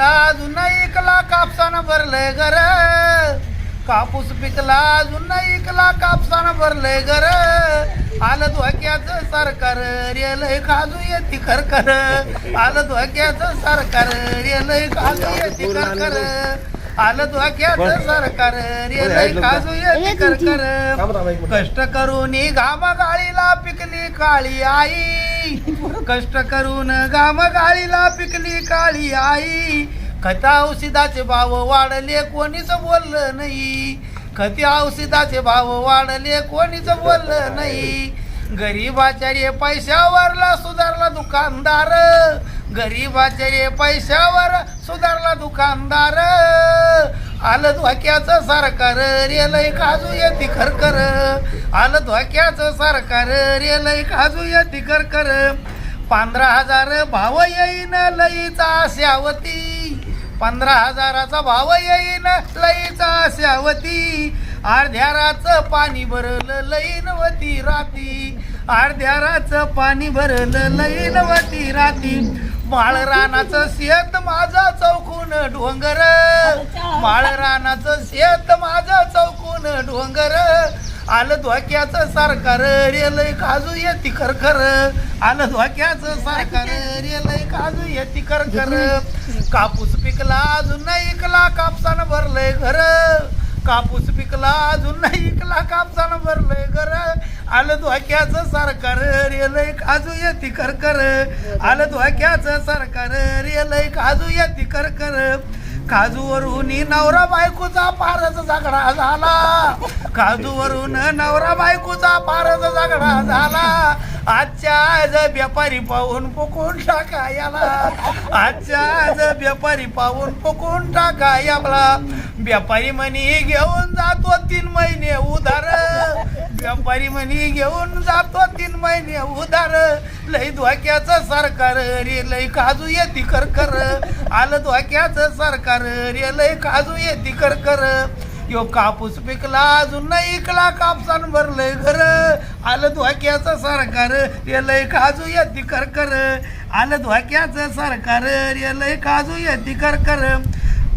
अजून इकला कापसानं भरलंय घर. कापूस पिकला अजून इकला कापसानं भरलंय घर. आलं धोक्याचं सरकार रेलय काजू येते खरखर. आलं धोक्याचं सरकार रेलय काजू येते खरखर. आलं सरकार रेलय काजू येते खरखर कष्ट करून घाम गाळीला पिकली काळी आई. कष्ट करून घाम गाळीला पिकली काळी आई. खता औषधाचे भाव वाढले कोणीच बोललं नाही. खती औषधाचे भाव वाढले कोणीच बोललं नाही. गरीबाच्या रे पैशावरला सुधारला दुकानदार. गरीबाच्या रे पैशावर सुधारला दुकानदार. आलं धोक्याचं सरकार रेलय काजू येते खरकर आलं धोक्याचं सरकार रेलय काजू येते खरकर पंधरा हजार भाव येईन लईचा आशावती. पंधरा हजाराचा भाव येईन लईचा आशावती. अर्ध्याराचं पाणी भरलं लईनवती राती. अर्ध्याराचं पाणी भरलं लईनवती राती. माळ रानाचं शेत माझ डोंगर. माळ रानाचं शेत माझा चौकून डोंगर. आलं धोक्याचं सरकार रेलय काजू येते खरखर. आलं धोक्याचं सरकार रेलय काजू येते खरखर. कापूस पिकला अजून नाही इकला कापसानं भरलंय घर. कापूस पिकला अजून नाही इकला कापसानं भरलंय घर. आलं धोक्याच सरकार रेलय काजू येते खरखर आलं धोक्याच सरकार रेलय काजू येते कर काजूवरून नवरा बायकोचा फारच झगडा झाला. काजूवरून नवरा बायकोचा पारच झगडा झाला. आजच्या आज व्यापारी पाहून पुकून टाका याला. आजच्या आज व्यापारी पाहून पुकून टाका याला. व्यापारी म्हणी घेऊन जातो तीन महिने उधार. व्यापारी म्हणी घेऊन जातो तीन महिने उधार. लई धोक्याचं सरकार रे लई काजू येते कर आलं धोक्याचं सरकार रे लई काजू येते कर त्यो कापूस पिकला अजून नाही इकला कापसान भरलंय घर. आलं धुवाक्याचं सरकार रे काजू येते कर आलं धोक्याचं सरकार रे काजू येते कर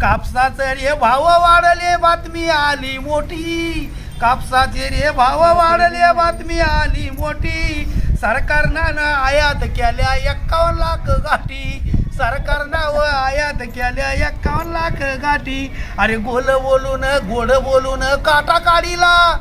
कापसाचे रे भाव वाढले बातमी आली मोठी. कापसाचे रे भाव वाढले बातमी आली मोठी. सरकारनं आयात केल्या एक्कावन्न लाख गाठी. सरकारनं आयात केल्या एक्कावन्न लाख गाठी. अरे गोल बोलून गोड बोलून काटा काढीला.